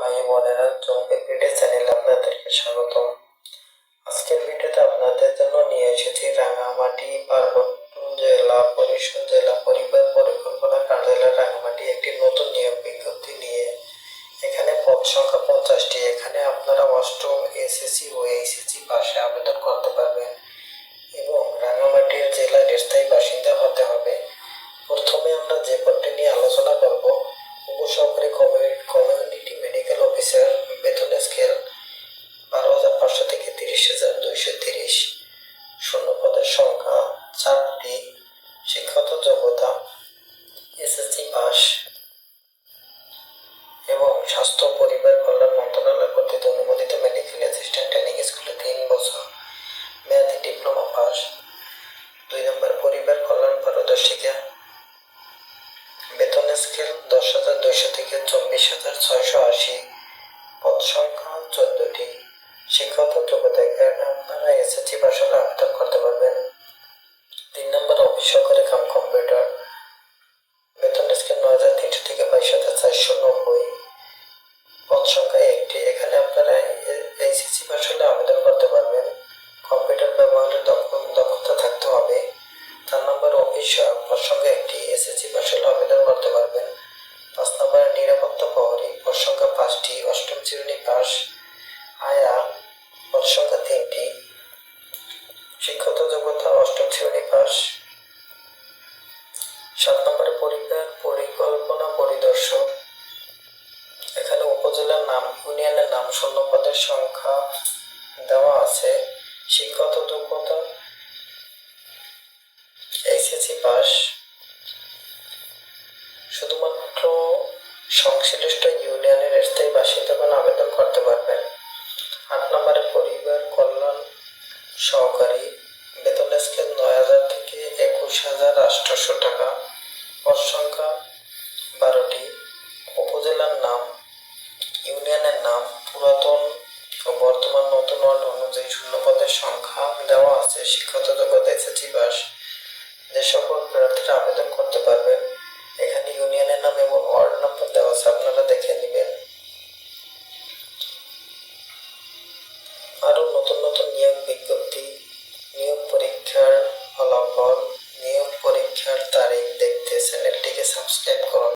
ভাই বোনেরা আপনাদেরকে স্বাগতম। আজকের ভিডিওতে আপনাদের জন্য নিয়ে এসেছি রাঙামাটি পার্বত্য জেলা পরিষদ জেলা পরিবার পরিকল্পনা কার্যালয় রাঙামাটি একটি নতুন নিয়োগ বিজ্ঞপ্তি নিয়ে। এখানে পদ সংখ্যা পঞ্চাশটি। এখানে আপনারা অষ্টম এসএসসি ও এইচএসসি পাশে আবেদন করতে পারবেন এবং শিক্ষাগত যোগ্যতা, এসএসসি পাস এবং স্বাস্থ্য পরিবার কল্যাণ মন্ত্রণালয় কর্তৃক অনুমোদিত মেডিকেল অ্যাসিস্ট্যান্ট ট্রেনিং স্কুলে তিন বছর মেয়াদি ডিপ্লোমা পাস দুই নম্বর, পরিবার কল্যাণ পারদর্শিকা বেতন স্কেল দশ হাজার দুইশো থেকে চব্বিশ হাজার ছয়শো পাঁচটি অষ্টম শ্রেণি পাস আয়া পদ তিনটি। শিক্ষাগত যোগ্যতা, অষ্টম শ্রেণি পাস সাত নম্বরে পরিবার, পরিকল্পনা, পরিদর্শক। এখানে উপজেলার নাম ইউনিয়নের নাম শূন্য পদের সংখ্যা দেওয়া আছে। শিক্ষাগত যোগ্যতা, এইচএসসি পাস শুধুমাত্র সংশ্লিষ্ট ইউনিয়নের স্থায়ী বাসিন্দাগণ আবেদন করতে পারবেন। আট নম্বরে পরিবার কল্যাণ সহকারী বেতন স্কেল নয় হাজার থেকে একুশ হাজার আটশোশো টাকা। পদ সংখ্যা বারোটি। উপজেলার নাম, ইউনিয়নের নাম, পুরাতন ও বর্তমান নতুন ওয়ার্ড অনুযায়ী শূন্য পদের সংখ্যা দেওয়া আছে। শিক্ষাগত যোগ্যতা, এসএসসি পাস। যে সকল প্রার্থীরা আবেদন করতে পারবেন, এখানে ইউনিয়নের নাম এবং ওয়ার্ড নম্বর